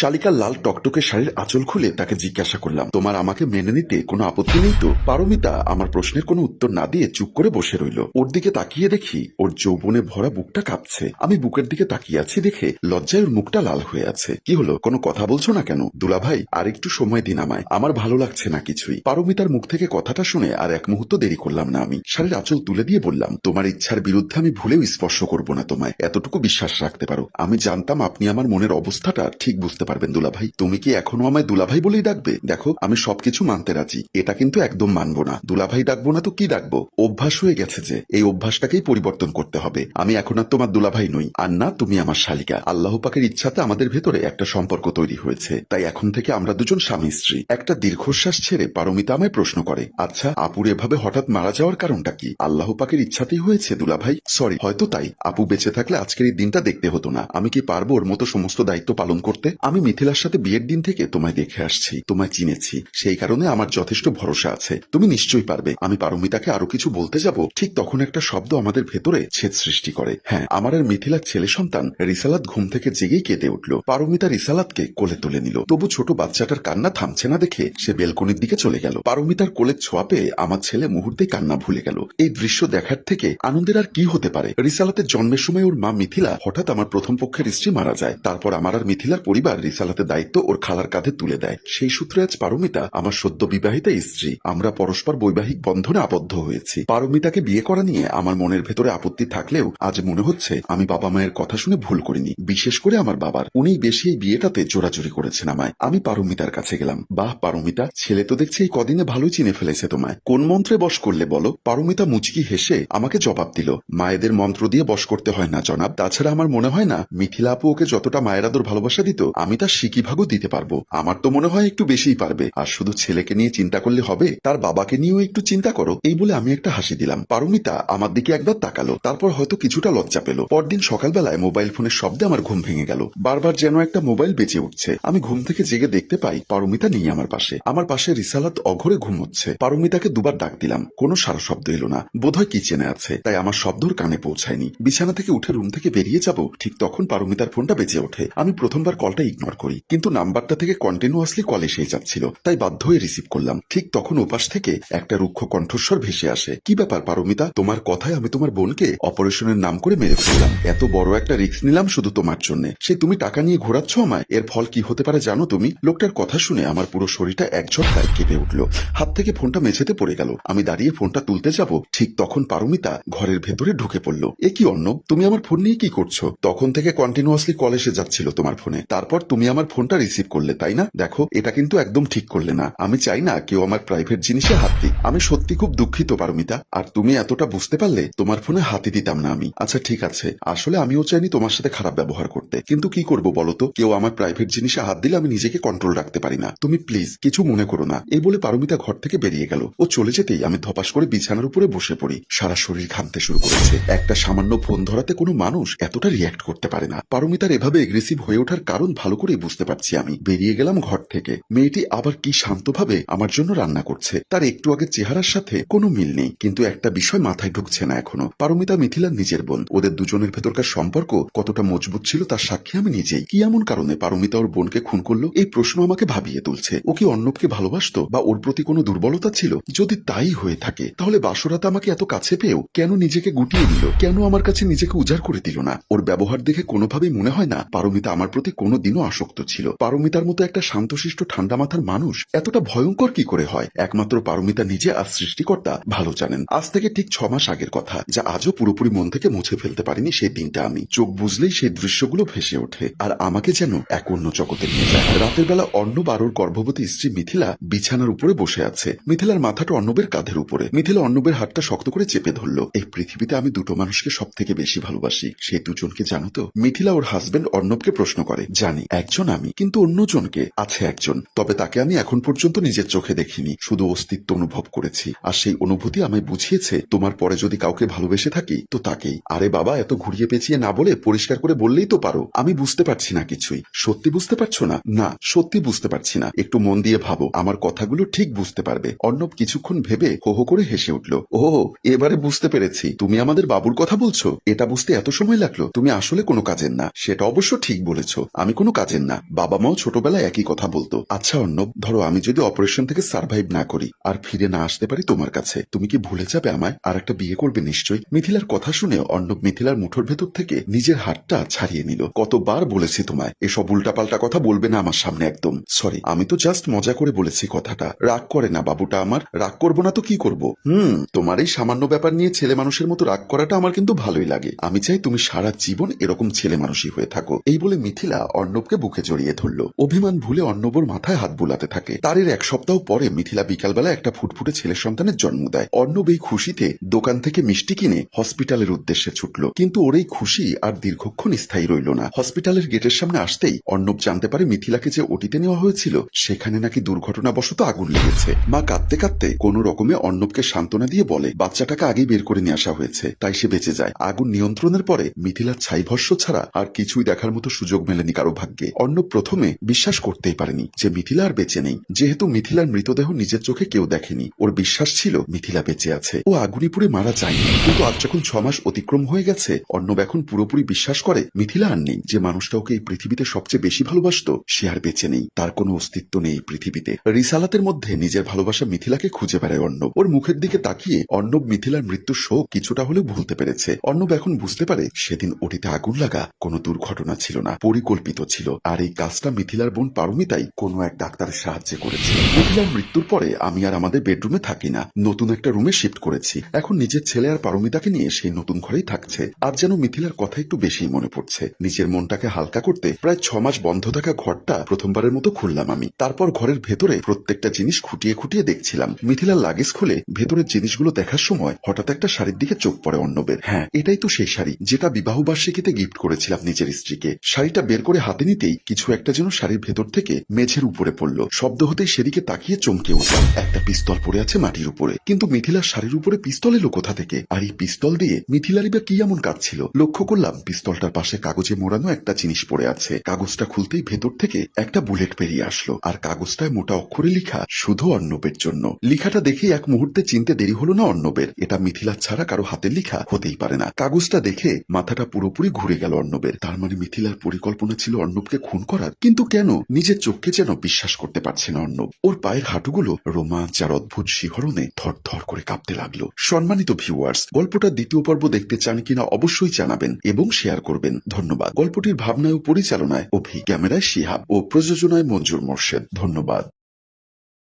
শালিকার লাল টকটকে শাড়ির আঁচল খুলে তাকে জিজ্ঞাসা করলাম, তোমার আমাকে মেনে নিতে কোনো আপত্তি নেই তো? পারমিতা আমার প্রশ্নের কোনো উত্তর না দিয়ে চুপ করে বসে রইল। ওর দিকে তাকিয়ে দেখি ওর যৌবনে ভরা বুকটা কাঁপছে। আমি বুকের দিকে তাকিয়ে আছি দেখে লজ্জায় ওর মুখটা লাল হয়ে আছে। কি হলো? কোনো কথা বলছো না কেন? দুলা ভাই আর একটু সময় দিন আমায়। আমার ভালো লাগছে না কিছুই। পারমিতার মুখ থেকে কথাটা শুনে আর এক মুহূর্ত দেরি করলাম না আমি। শাড়ির আঁচল তুলে দিয়ে বললাম, তোমার ইচ্ছার বিরুদ্ধে আমি ভুলেও স্পর্শ করব না তোমায়। এতটুকু বিশ্বাস রাখতে পারো। আমি জানতাম আপনি আমার মনের অবস্থাটা ঠিক বুঝতে পারবেন দুলাভাই। তুমি কি এখনও আমায় দুলাভাই বলেই ডাকবে? দেখো, আমি সবকিছু মানতে রাজি। এটা কিন্তু একদম মানবো না। দুলাভাই ডাকবো না তো কি ডাকবো? অভ্যাস হয়ে গেছে যে, এই অভ্যাসটাকেই পরিবর্তন করতে হবে। আমি এখন আর তোমার দুলাভাই নই, আর না তুমি আমার শালিকা। আল্লাহ পাকের ইচ্ছাতে আমাদের ভেতরে একটা সম্পর্ক তৈরি হয়েছে। তাই এখন থেকে আমরা দুজন স্বামী স্ত্রী। একটা দীর্ঘশ্বাস ছেড়ে পারমিতা আমায় প্রশ্ন করে আচ্ছা আপুর এভাবে হঠাৎ মারা যাওয়ার কারণটা কি? আল্লাহ পাকের ইচ্ছাতেই হয়েছে দুলাভাই। সরি, হয়তো তাই। আপু বেঁচে থাকলে আজকের এই দিনটা দেখতে হতো না। আমি কি পারব ওর মতো সমস্ত দায়িত্ব পালন করতে? আমি মিথিলার সাথে বিয়ের দিন থেকে তোমায় দেখে আসছি, তোমায় চিনেছি। সেই কারণে আমার যথেষ্ট ভরসা আছে। তুমি নিশ্চয়ই পারবে। আমি পারমিতাকে আরও কিছু বলতে যাব। ঠিক তখন একটা শব্দ আমাদের ভেতরে ছেদ সৃষ্টি করে। হ্যাঁ আমার আর মিথিলার ছেলে সন্তান। রিসালাত ঘুম থেকে জেগেই কেঁদে উঠল। পারমিতা রিসালাতকে কোলে তুলে নিল। তবু ছোট বাচ্চাটার কান্না থামছে না দেখে সে বেলকনির দিকে চলে গেল। পারমিতার কোলের ছোঁয়া পেয়ে আমার ছেলে মুহূর্তে কান্না ভুলে গেল। এই দৃশ্য দেখার থেকে আনন্দের আর কি হতে পারে? রিসালাতের জন্মের সময় ওর মা মিথিলা হঠাৎ আমার প্রথম পক্ষের স্ত্রী মারা যায়। তারপর আমার আর মিথিলার পরিবার রিসালাতের দায়িত্ব ওর খালার কাঁধে তুলে দেয়। সেই সূত্রে আজ পারমিতা, আমার সদ্য বিবাহিতা স্ত্রী, আমরা পরস্পর বৈবাহিক বন্ধনে আবদ্ধ হয়েছি। পারমিতাকে বিয়ে করা নিয়ে আমার মনের ভেতরে আপত্তি থাকলেও আজ মনে হচ্ছে আমি বাবা মায়ের কথা শুনে ভুল করিনি। বিশেষ করে আমার বাবার। উনি বেশি এই বিয়েটাতে জোরাজুরি করেছেন আমায়। আমি পারমিতার কাছে গেলাম। বাহ, পারমিতা, ছেলে তো দেখছি এই কদিনে ভালোই চিনে ফেলেছে তোমায়। কোন মন্ত্রে বশ করলে বলো? পারমিতা মুচকি হেসে আমাকে জবাব দিল, মায়েদের মন্ত্র দিয়ে বশ করতে হয় না জনাব। তাছাড়া আমার মনে হয় না, মিথিলা আপু ওকে যতটা মায়ের আদর ভালোবাসা দিত, আমি তার সিকি ভাগও দিতে পারব? আমার তো মনে হয় একটু বেশিই পারবে। আর শুধু ছেলেকে নিয়ে চিন্তা করলে হবে? তার বাবাকে নিয়েও একটু চিন্তা করো। এই বলে আমি একটা হাসি দিলাম। পারমিতা আমার দিকে একবার তাকালো। তারপর হয়তো কিছুটা লজ্জা পেল। পরদিন সকালবেলায় মোবাইল ফোনের শব্দে আমার ঘুম ভেঙে গেল। বারবার যেন একটা মোবাইল বেঁচে উঠছে। আমি ঘুম থেকে জেগে দেখতে পাই, পারমিতা নেই আমার পাশে। আমার পাশে রিসালাত অঘরে ঘুম ঘুমোচ্ছে। পারমিতাকে দুবার ডাক দিলাম। কোনো সারা শব্দ এলো না। বোধহয় কিচেনে আছে। তাই আমার শব্দর কানে পৌঁছায়নি। বিছানা থেকে উঠে রুম থেকে বেরিয়ে যাব। ঠিক তখন পারমিতার ফোনটা বেঁচে ওঠে। আমি প্রথমবার কলটা ইগনোর করি। কিন্তু নাম্বারটা থেকে কন্টিনিউয়াসলি কল এসেই যাচ্ছিল। তাই বাধ্য হয়ে রিসিভ করলাম। ঠিক তখন ওপাশ থেকে একটা রুক্ষ কণ্ঠস্বর ভেসে আসে। কি ব্যাপার পারমিতা? তোমার কথায় আমি তোমার বোনকে অপারেশনের নাম করে মেরে ফেললাম। এত বড় একটা রিস্ক নিলাম শুধু তোমার জন্য। সে তুমি টাকা নিয়ে ঘোরাচ্ছ আমায়? এর ফল কি হতে পারে জানো তুমি? লোকটার কথা শুনে আমার পুরো শরীরটা এক ঝটকায় কেঁপে উঠল। হাত থেকে ফোনটা মেঝেতে পড়ে গেল। আমি দাঁড়িয়ে ফোনটা তুলতে যাব। ঠিক তখন পারমিতা ঘরের ভেতরে ঢুকে পড়ল। এ কি অন্য? তুমি আমার ফোন নিয়ে কি করছ? তখন থেকে কন্টিনিউয়াসলি কল এসে যাচ্ছিল তোমার ফোনে। তারপর তুমি আমার ফোনটা রিসিভ করলে, তাই না? দেখো, এটা কিন্তু একদম ঠিক করলে না। আমি চাই না কেউ আমার প্রাইভেট জিনিসে হাত দিক। আমি সত্যি খুব দুঃখিত, পারমিতা। আর তুমি এতটা বুঝতে পারলে, তোমার ফোনে হাতই দিতাম না আমি। আচ্ছা ঠিক আছে। আসলে আমিও চাইনি তোমার সাথে খারাপ ব্যবহার করতে। কিন্তু কি করব বলো তো? কেউ আমার প্রাইভেট জিনিসে হাত দিলে আমি নিজেকে কন্ট্রোল রাখতে পারি না। তুমি প্লিজ কিছু মনে করো না। এই বলে পারমিতা ঘর থেকে বেরিয়ে গেল। ও চলে যেতেই আমি ধপাস করে বিছানার উপরে বসে পড়ি। সারা শরীর ঘামতে শুরু করেছে। একটা সামান্য ফোন ধরাতে কোনো মানুষ এতটা রিয়াক্ট করতে পারে না। পারমিতার এভাবে এগ্রেসিভ হয়ে ওঠার কারণ ভালো করেই বুঝতে পারছি আমি। বেরিয়ে গেলাম ঘর থেকে। মেয়েটি আবার কি শান্তভাবে আমার জন্য রান্না করছে? তার একটু আগে চেহারার সাথে কোনো মিল নেই। কিন্তু একটা বিষয় মাথায় ঢুকছে না এখনও। পারমিতা মিথিলার নিজের বোন। ওদের দুজনের ভেতরকার সম্পর্ক কতটা মজবুত ছিল তার সাক্ষী আমি নিজেই। কি এমন কারণে পারমিতা ওর বোনকে খুন করল? এই প্রশ্ন আমাকে ভাবিয়ে তুলছে। ও কি অর্ণবকে ভালোবাসতো বা ওর প্রতি কোনো দুর্বলতা ছিল? যদি তাই হয়ে থাকে, তাহলে বাসরাত আমাকে এত কাছে পেয়েও কেন নিজেকে গুটিয়ে দিল কেন আমার কাছে নিজেকে উজাড় করে দিল না? ওর ব্যবহার দেখে কোনোভাবেই মনে হয় না পারমিতা আমার প্রতি কোনো দিনও আসক্ত ছিল। পারমিতার মতো একটা শান্তশিষ্ট ঠান্ডা মাথার মানুষ এতটা ভয়ঙ্কর কি করে হয়? একমাত্র পারমিতা নিজে আর সৃষ্টিকর্তা ভালো জানেন। আজ থেকে ঠিক ছ মাস আগের কথা, যা আজও পুরোপুরি মন থেকে মুছে ফেলতে পারিনি সেই দিনটা আমি। চোখ বুঝলেই সেই দৃশ্যগুলো ভেসে ওঠে। আর আমাকে যেন এক অন্য জগতে নিয়ে যায়। রাতের বেলা অন্য বারোর গর্ভবতী স্ত্রী মিথিলা বিছানার উপরে বসে আছে। মিথিলার মাথাটা অর্ণবের কাঁধের উপরে। মিথিলা অর্ণবের হাতটা শক্ত করে চেপে ধরলো। এই পৃথিবীতে আমি দুটো মানুষকে সব থেকে বেশি ভালোবাসি। সেই দুজনকে জানো তো? মিথিলা ওর হাজবেন্ড অর্ণবকে প্রশ্ন করে, জানি একজন আমি, কিন্তু অন্যজনকে আছে একজন। তবে তাকে আমি এখন পর্যন্ত নিজের চোখে দেখিনি, শুধু অস্তিত্ব অনুভব করেছি। আর সেই অনুভূতি আমায় বুঝিয়েছে, তোমার পরে যদি কাউকে ভালোবেসে থাকি, তো তাকেই। আরে বাবা, এত ঘুরিয়ে পেঁচিয়ে না বলে পরিষ্কার করে বললেই তো পারো। আমি বুঝতে পারছি না কিছুই। সত্যি বুঝতে পারছ না? না, সত্যি বুঝতে পারছি না। একটু মন দিয়ে ভাবো, আমার কথাগুলো ঠিক বুঝতে পারবে। অর্ণব কিছুক্ষণ ভেবে হো হো করে হেসে উঠল ও এবারে বুঝতে পেরেছি। তুমি আমাদের বাবুর কথা বলছো? এটা বুঝতে এত সময় লাগল। তুমি আসলে কোনো কাজের না। সেটা অবশ্য ঠিক বলেছ। আমি কোনো কাজের কাজের না। বাবা মাও ছোটবেলায় একই কথা বলতো। আচ্ছা অর্ণব, ধরো আমি যদি অপারেশন থেকে সার্ভাইভ না করি আর ফিরে না আসতে পারি তোমার কাছে, তুমি কি ভুলে যাবে আমায়? আর একটা বিয়ে করবে নিশ্চয়ই। মিথিলার কথা শুনে অর্ণব মিথিলার মুঠোর ভেতর থেকে নিজের হাতটা ছাড়িয়ে নিল। কতবার বলেছি তোমায়, এসব উল্টাপাল্টা কথা বলবে না আমার সামনে একদম। সরি, আমি তো জাস্ট মজা করে বলেছি কথাটা। রাগ করে না বাবুটা আমার। রাগ করব না তো কি করব? হুম, তোমার এই সামান্য ব্যাপার নিয়ে ছেলে মানুষের মতো রাগ করাটা আমার কিন্তু ভালোই লাগে। আমি চাই তুমি সারা জীবন এরকম ছেলে মানুষই হয়ে থাকো। এই বলে মিথিলা অর্ণবকে বুকে জড়িয়ে ধরল। অভিমান ভুলে অর্ণবর মাথায় হাত বুলাতে থাকে। তার এর এক সপ্তাহ পরে মিথিলা বিকালবেলা একটা ফুটফুটে ছেলে সন্তানের জন্ম দেয়। অর্ণব এই খুশিতে দোকান থেকে মিষ্টি কিনে হসপিটালের উদ্দেশ্যে ছুটল। কিন্তু ওর এই খুশি আর দীর্ঘক্ষণ স্থায়ী রইল না। হসপিটালের গেটের সামনে আসতেই অর্ণব জানতে পারে মিথিলাকে যে ওটিতে নেওয়া হয়েছিল, সেখানে নাকি দুর্ঘটনাবশত আগুন লেগেছে। মা কাঁদতে কাঁদতে কোন রকমে অর্ণবকে সান্ত্বনা দিয়ে বলে, বাচ্চাটাকে আগেই বের করে নিয়ে আসা হয়েছে, তাই সে বেঁচে যায়। আগুন নিয়ন্ত্রণের পরে মিথিলার ছাই ভস্য ছাড়া আর কিছুই দেখার মতো সুযোগ মেলেনি কারও ভাগ্যে। অর্ণব প্রথমে বিশ্বাস করতেই পারেনি যে মিথিলা আর বেঁচে নেই। যেহেতু মিথিলার মৃতদেহ নিজের চোখে কেউ দেখেনি, ওর বিশ্বাস ছিল মিথিলা বেঁচে আছে। ও আগুনি পুড়ে মারা যায়নি। কিন্তু আজ যখন ছ মাস অতিক্রম হয়ে গেছে, অর্ণব এখন পুরোপুরি বিশ্বাস করে মিথিলা আর নেই। যে মানুষটা ওকে এই পৃথিবীতে সবচেয়ে বেশি ভালোবাসতো, সে আর বেঁচে নেই। তার কোনো অস্তিত্ব নেই পৃথিবীতে। রিসালাতের মধ্যে নিজের ভালোবাসা মিথিলাকে খুঁজে বেড়ায় অর্ণব। ওর মুখের দিকে তাকিয়ে অর্ণব মিথিলার মৃত্যুর শোক কিছুটা হলেও ভুলতে পেরেছে। অর্ণব এখন বুঝতে পারে সেদিন ওটিতে আগুন লাগা কোনো দুর্ঘটনা ছিল না, পরিকল্পিত ছিল। আর এই কাজটা মিথিলার বোন পারমিতাই কোনো এক ডাক্তারের সাহায্যে করেছে। মিথিলার মৃত্যুর পরে আমি আর আমাদের বেডরুমে থাকি না। নতুন একটা রুমে শিফট করেছি। এখন নিজের ছেলে আর পারমিতাকে নিয়ে সেই নতুন ঘরেই থাকছে। আর যেন মিথিলার কথা একটু বেশি মনে পড়ছে। নিজের মনটাকে হালকা করতে প্রায় ছ মাস বন্ধ থাকা ঘরটা প্রথমবারের মতো খুললাম আমি। তারপর ঘরের ভেতরে প্রত্যেকটা জিনিস খুঁটিয়ে খুঁটিয়ে দেখছিলাম। মিথিলার লাগেজ খুলে ভেতরের জিনিসগুলো দেখার সময় হঠাৎ একটা শাড়ির দিকে চোখ পড়ে অর্ণবের হ্যাঁ এটাই তো সেই শাড়ি, যেটা বিবাহ বার্ষিকীতে গিফট করেছিলাম নিজের স্ত্রীকে। শাড়িটা বের করে হাতে নিতেই কিছু একটা যেন শাড়ির ভেতর থেকে মেঝের উপরে পড়ল। শব্দ হতেই সেদিকে তাকিয়ে চমকে উঠলাম একটা পিস্তল পড়ে আছে মাটির উপরে। কিন্তু মিথিলার শাড়ির উপরে পিস্তল এলো কোথা থেকে? আর এই পিস্তল দিয়ে মিথিলারই বা কি এমন কাজ ছিল লক্ষ্য করলাম, পিস্তলটার পাশে কাগজে মোড়ানো একটা জিনিস পড়ে আছে। কাগজটা খুলতেই ভেতর থেকে একটা বুলেট বেরিয়ে আসলো। আর কাগজটায় মোটা অক্ষরে লেখা, শুধু অর্ণবের জন্য। লিখাটা দেখে এক মুহূর্তে চিনতে দেরি হলো না অর্ণবের। এটা মিথিলা ছাড়া কারও হাতের লিখা হতেই পারে না। কাগজটা দেখে মাথাটা পুরোপুরি ঘুরে গেল অর্ণবের। তার মানে মিথিলার পরিকল্পনা ছিল অর্ণবকে খুন করার, কিন্তু কেন নিজের চোখকে যেন বিশ্বাস করতে পারছে না অর্ণব? ওর পায়ের হাঁটুগুলো রোমাঞ্চ আর অদ্ভুত শিহরণে থর করে কাঁপতে লাগল। সম্মানিত ভিউয়ার্স গল্পটা দ্বিতীয় পর্ব দেখতে চান কিনা অবশ্যই জানাবেন এবং শেয়ার করবেন। ধন্যবাদ। গল্পটির ভাবনায় ও পরিচালনায় অভি ক্যামেরায় শিহাব ও প্রযোজনায় মঞ্জুর মোর্শেদ। ধন্যবাদ।